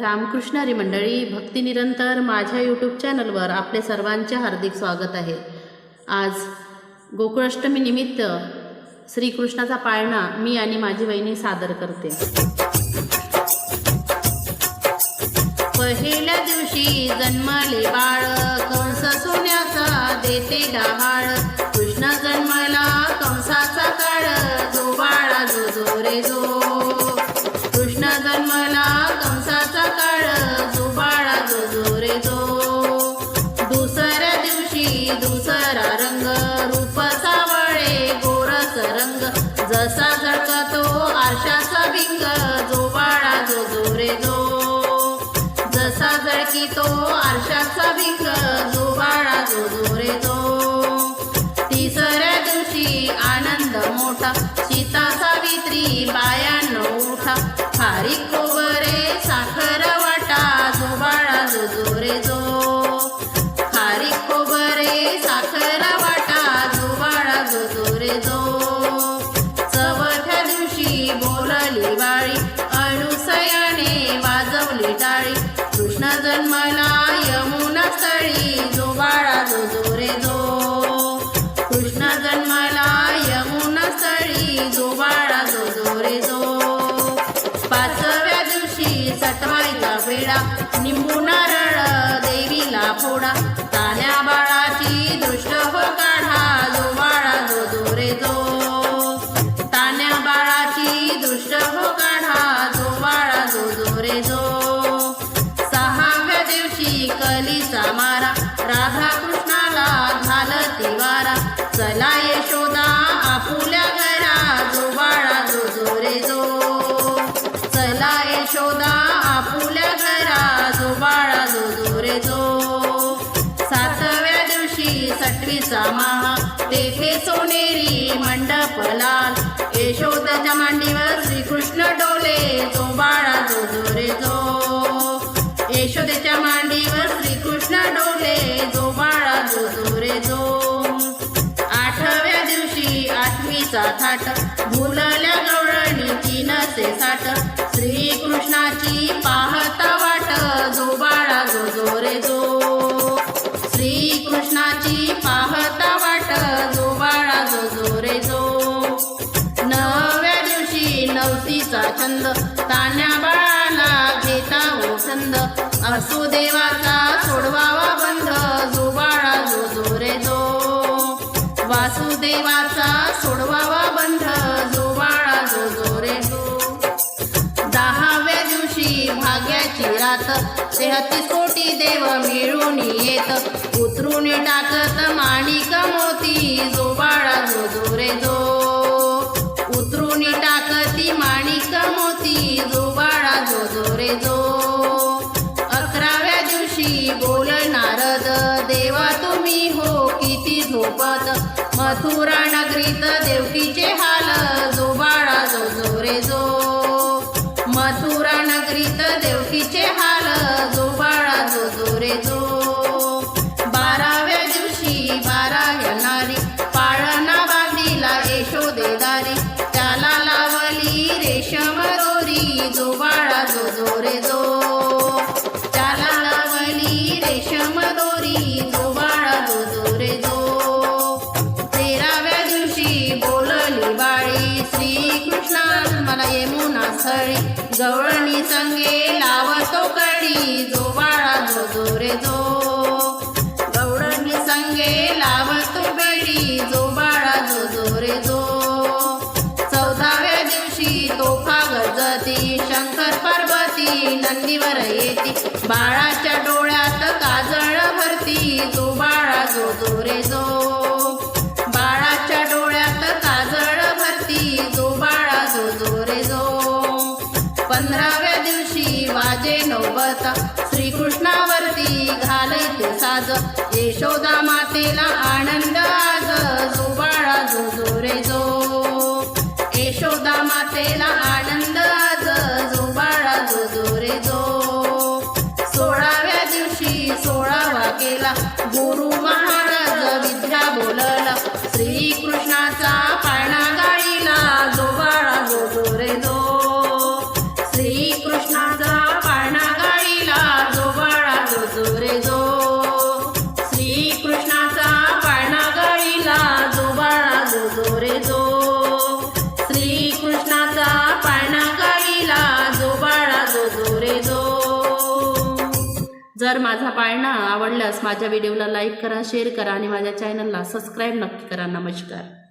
रामकृष्णारी मंडळी मंडळी भक्तिनिरंतर माझ्या यूट्यूब चॅनलवर आपले सर्वांचे हार्दिक स्वागत आहे. आज गोकुळाष्टमी निमित्त श्रीकृष्णाचा पाळणा मी आणि माझी बहिणी सादर करते. पहिल्या दिवशी जन्मले बाळ कंस सोन्याचा देते डहाळ. कृष्ण जन्मला कंसाचा काळ जो बाळा जो जो रे जो आरशाचा बिंग जो बाळा जो जो. रे जो जसा जळकीतो आरशाचा बिंग जो बाळा जो जो रे जो. तिसऱ्या दिवशी आनंद मोठा सीताचा निंबू नारळ देवीला फोडा. सटवीचा महा. तेथे सोनेरी मंडप लाल. यशोदाच्या मांडीवर श्रीकृष्ण डोले. जो बाळा जो जो रे जो. यशोदेच्या मांडीवर श्रीकृष्ण डोले. जो बाळा जो जो रे जो. आठव्या दिवशी आठवीचा थाट. भूल छंद. तान्या बाळाला घेता हो छंद. असुदेवाचा सोडवावा बंध. जो बाळा जो जो रे जो. वासुदेवाचा सोडवावा बंध. जो बाळा जो जो रे जो. दहाव्या दिवशी भाग्याची रात. तेहतीस कोटी देव मिळून येत. उतरून टाकत माणिक मोती. जो बाळा जो जो रे जो. देवा तुम्ही हो किती झोपत? मथुरा नगरीत देवकीचे हाल जो बाळा जो जो रे जो. मथुरा नगरीत देवकीचे हाल गवळणी संगे लावतो कडी जो बाळा जो जो रे जो. गवळणी संगे लावतो बेडी जो बाळा जो जो रे जो. चौदाव्या दिवशी तोफा गजती शंकर पार्वती नंदीवर येती. बाळाच्या डोळ्यात काजळ भरती जो बाळा जो जो रे जो. श्रीकृष्णावरती घालते साज जो रे जो. जर माझा पाळणा आवडल्यास माझ्या व्हिडिओला लाईक करा शेअर करा आणि माझ्या चॅनलला सबस्क्राईब नक्की करा. नमस्कार.